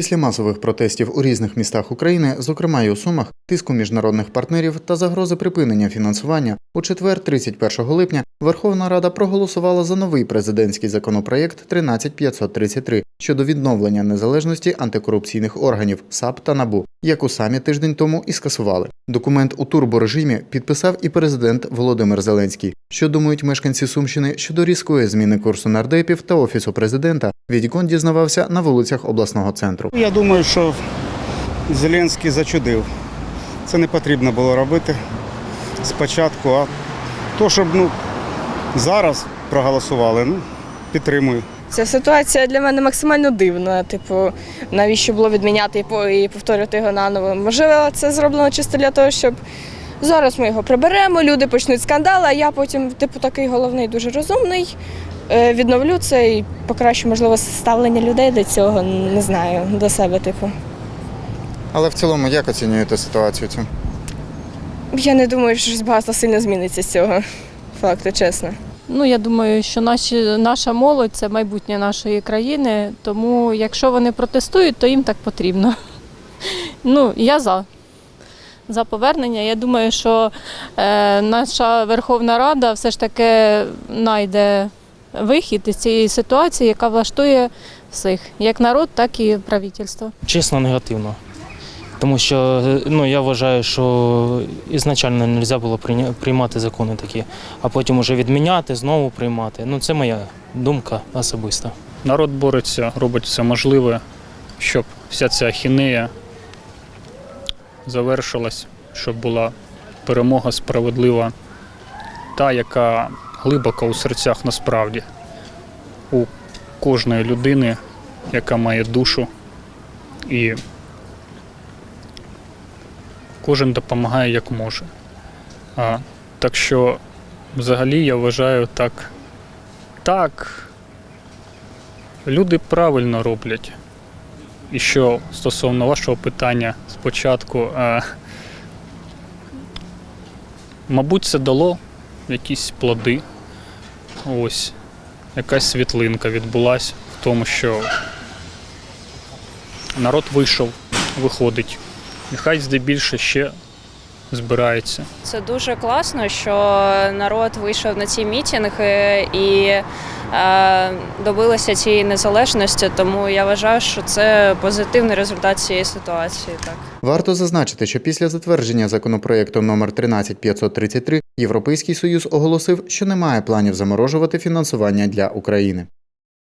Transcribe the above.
Після масових протестів у різних містах України, зокрема й у Сумах, тиску міжнародних партнерів та загрози припинення фінансування, у четвер, 31 липня, Верховна Рада проголосувала за новий президентський законопроєкт 13533 щодо відновлення незалежності антикорупційних органів САП та НАБУ, яку самі тиждень тому і скасували. Документ у турборежимі підписав і президент Володимир Зеленський. Що думають мешканці Сумщини щодо різкої зміни курсу нардепів та офісу президента, Відьгон дізнавався на вулицях обласного центру. Я думаю, що Зеленський зачудив. Це не потрібно було робити спочатку, а то, щоб ну, зараз проголосували, ну, підтримую. Ця ситуація для мене максимально дивна. Типу, навіщо було відміняти і і повторювати його наново? Можливо, це зроблено чисто для того, щоб зараз ми його приберемо, люди почнуть скандали, а я потім, типу, такий головний, дуже розумний. е, Відновлю це і покращу, можливо, ставлення людей до цього, не знаю, до себе, типу. Але в цілому, як оцінюєте ситуацію цю? Я не думаю, що щось багато сильно зміниться з цього факту, чесно. Ну, я думаю, що наші, наша молодь це майбутнє нашої країни, тому якщо вони протестують, то їм так потрібно. Ну, я за. За повернення. Я думаю, що е, наша Верховна Рада все ж таки знайде вихід із цієї ситуації, яка влаштує всіх, як народ, так і правительство. Чесно, негативно. Тому що е, ну, я вважаю, що ізначально не можна було приймати закони такі, а потім уже відміняти, знову приймати. Ну, це моя думка особиста. Народ бореться, робить все можливе, щоб вся ця ахінея завершилась, щоб була перемога справедлива, та, яка глибоко у серцях насправді у кожної людини, яка має душу, і кожен допомагає як може. А, так що, взагалі, я вважаю так. Так, Люди правильно роблять. І що стосовно вашого питання спочатку, е, мабуть, це дало якісь плоди. Ось, якась світлинка відбулася в тому, що народ вийшов, виходить. Нехай здебільше ще збирається. Це дуже класно, що народ вийшов на ці мітинги і е, добилися цієї незалежності. Тому я вважаю, що це позитивний результат цієї ситуації. Так. Варто зазначити, що після затвердження законопроекту номер 13533 Європейський Союз оголосив, що немає планів заморожувати фінансування для України.